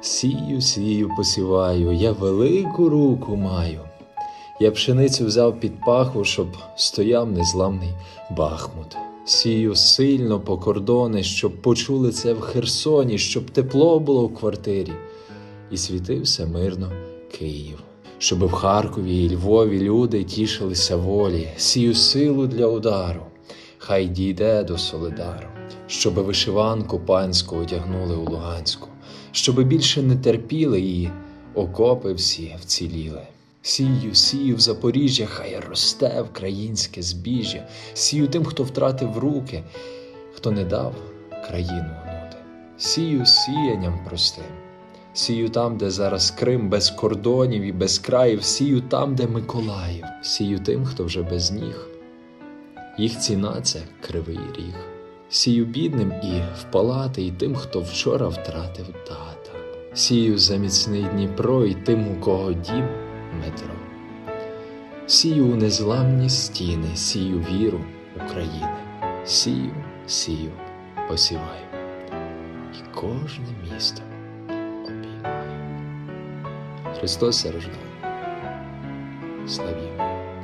Сію, сію, посіваю, я велику руку маю. Я пшеницю взяв під паху, щоб стояв незламний Бахмут. Сію сильно по кордони, щоб почули це в Херсоні, щоб тепло було в квартирі, і світився мирно Київ. Щоб в Харкові і Львові люди тішилися волі, сію силу для удару, хай дійде до Солидару, щоби вишиванку панську одягнули у Луганську, щоби більше не терпіли і окопи всі вціліли. Сію, сію в Запоріжжя, хай росте українське збіжжя, сію тим, хто втратив руки, хто не дав країну гнути. Сію сіянням простим, сію там, де зараз Крим без кордонів і без країв, сію там, де Миколаїв, сію тим, хто вже без ніг. Їх ціна це кривий ріг. Сію бідним і в палати, і тим, хто вчора втратив тата. Сію за міцний Дніпро і тим, у кого дім метро. Сію у незламні стіни, сію віру України. Сію, сію, посіваю. І кожне місто обіймаю. Христос рождає. Славімо.